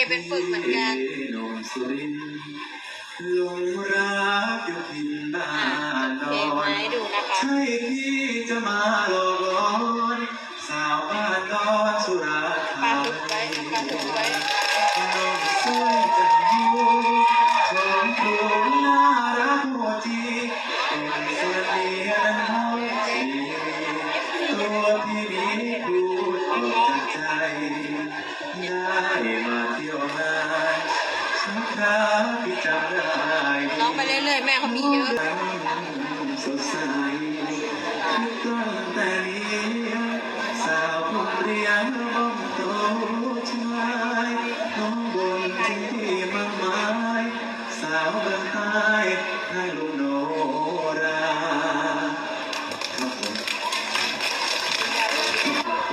ยเป็นฝึกเหมือนกันลงรักอยู่พินบ้าอะนอนใช่ที่จะมาหลอกหลอนสาวบ้านนอนสุราปลาษฎทุกไว้ร์ปลาทุกไว้น้องสวยจังหูชมพูน่ารักหัวจีเป็นเสื้อเนียนห้อยชีตัวพี่นี้ดูดออกจากใจ ได้มาเที่ยวงานสักครั้งที่จำได้ร้องไปเรื่อยๆแม่เขามีเยอะ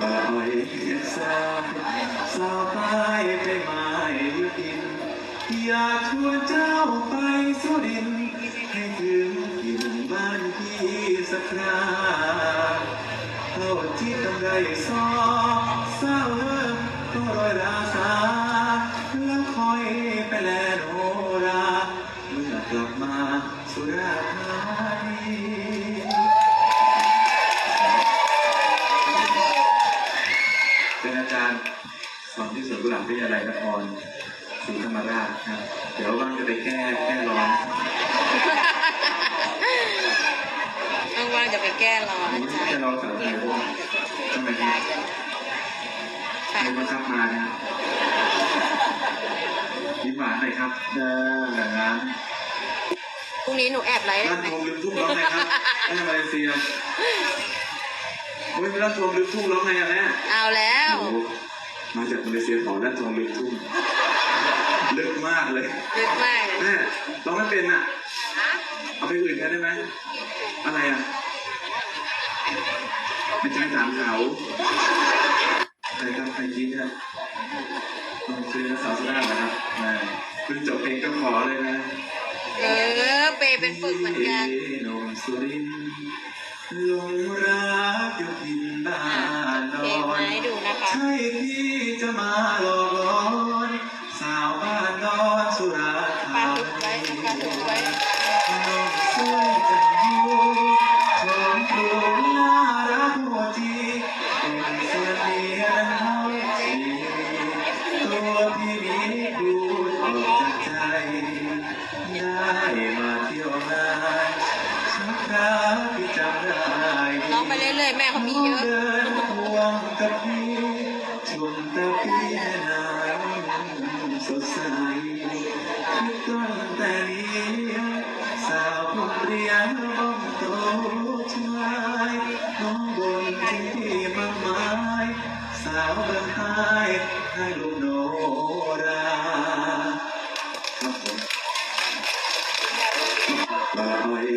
บ่อยสาวสาวไปไปมาอยู่กิน อยากชวนเจ้าไปสุรินทร์ให้ถึงถิ่นบ้านพี่สักคราเท่าที่ต้องได้สอบเศร้าเอิมก็รอยราสาแล้วคอยไปแลโนรา เมื่อกลับมาสุราษฎร์ เป็นอาจารย์สอนที่สวนกุหลาบวิทยาลัยนครศรีธรรมราชครับ เดี๋ยวว่างจะไปแก้แก้ร้อนว่างๆจะไปแก้ร้อนผมแก้ร้อนสาวไทยด้วยทำไมครับใครบังคับมาเนี่ยยิ้มหวานหน่อยครับเด้ออย่างนั้นพรุ่งนี้หนูแอบไลฟ์ด้านไหมทงลืมทุ่งร้องไงครับแม่มาเลเซีย โอ้ยด้านทงลืมทุ่งร้องไงอะแม่เอาแล้ว โอ้โหมาจากมาเลเซียขอด้านทงลืมทุ่งลึกมากเลย ลึกมากเลยแม่ร้องไม่เป็นอะ เอาไปอื่นกันได้ไหม อะไรอะไม่ใช่ถามเขาใครครับใครคิดครับต้องซื้อสาวสุดานะครับนะคุณจบเพลงก็ขอเลยนะ เออ เปย์เป็นฝึกเหมือนกัน นมสุรินทร์หลงรัก ใช่ที่จะมาหลอกหลอนสาวบ้านนอนสุราษฎร์ปลาธาทุกไว้นีปลาทุกไว้น้องสวยจังหูชมพูน่ารักหัวจีเป็นเสื้อเนียนห้อยชีตัวพี่นี้ดูดออกจากใจ ได้มาเที่ยวงานสักครั้งที่จำได้น้องไปเรื่อยๆ แม่เขามีเยอะ สดใสตั้งแต่นี้สาวผมเรียนบ้องโตชายน้องบนที่มากมายสาวเบิ่งตายให้ลูกโนราครับผมบ่อย